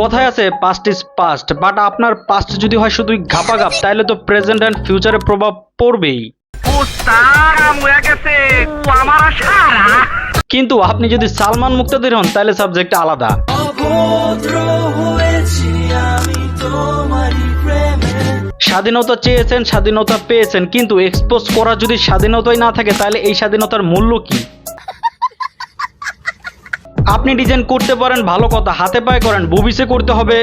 কথায় আছে past is past but আপনার পাস্ট যদি হয় শুধুই ঘাপ তাহলে তো প্রেজেন্ট অ্যান্ড ফিউচারে প্রভাব পড়বেই। কিন্তু আপনি যদি সালমান মুক্তাদির হন তাহলে সাবজেক্ট আলাদা। স্বাধীনতা চেয়েছেন, স্বাধীনতা পেয়েছেন, কিন্তু এক্সপোজ করা যদি স্বাধীনতাই না থাকে তাহলে এই স্বাধীনতার মূল্য কি? আপনি ডিজাইন করতে পারেন ভালো কথা। হাতে পায়ে করেন বুবিসে করতে হবে।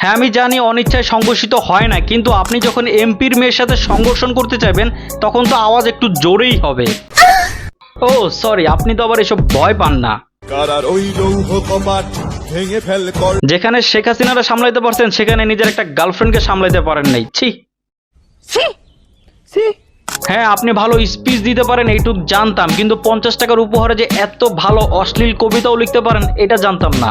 হ্যাঁ আমি জানি অনিচ্ছায় সংঘর্ষিত হয় না কিন্তু আপনি যখন এমপির মেয়ের সাথে সংঘর্ষণ করতে চাইবেন তখন তো আওয়াজ একটু জোরেই হবে। ও সরি আপনি তো আবার এসব ভয় পান না। কারার ওই লৌহ কপাট ভেঙে ফেল কর। যেখানে শেখ হাসিনারা সামলাইতে পারছেন সেখানে নিজের একটা গার্লফ্রেন্ডকে সামলাইতে পারেন নাই। ছি। হ্যাঁ আপনি ভালো স্পিচ দিতে পারেন, এইটুক জানতাম। কিন্তু পঞ্চাশ টাকার উপহারে যে এত ভালো, অশ্লীল কবিতাও লিখতে পারেন, এটা জানতাম না।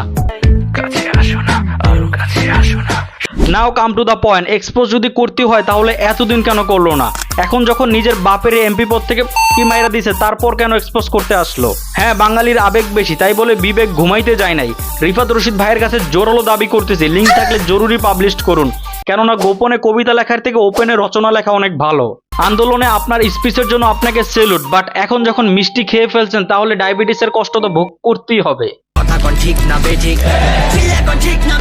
Now come to the point expose যদি করতে হয়, তাহলে এতদিন কেন করল না? এখন যখন নিজের বাপের এমপি পদ থেকে মাইরা দিছে, তারপর কেন এক্সপোজ করতে আসলো? হ্যাঁ বাঙালির আবেগ বেশি, তাই বলে বিবেক ঘুমাইতে যায় নাই। রিফাত রশিদ ভাইয়ের কাছে জোরালো দাবি করতেছি লিঙ্ক থাকলে জরুরি পাবলিশ করুন। কেননা গোপনে কবিতা লেখার থেকে ওপেনে রচনা লেখা অনেক ভালো। আন্দোলনে আপনার স্পিচের জন্য আপনাকে সেলুট বাট এখন যখন মিষ্টি খেয়ে ফেলছেন, তাহলে ডায়াবেটিসের কষ্ট তো ভোগ করতেই হবে। কথা ঠিক না বেঠিক ঠিক না।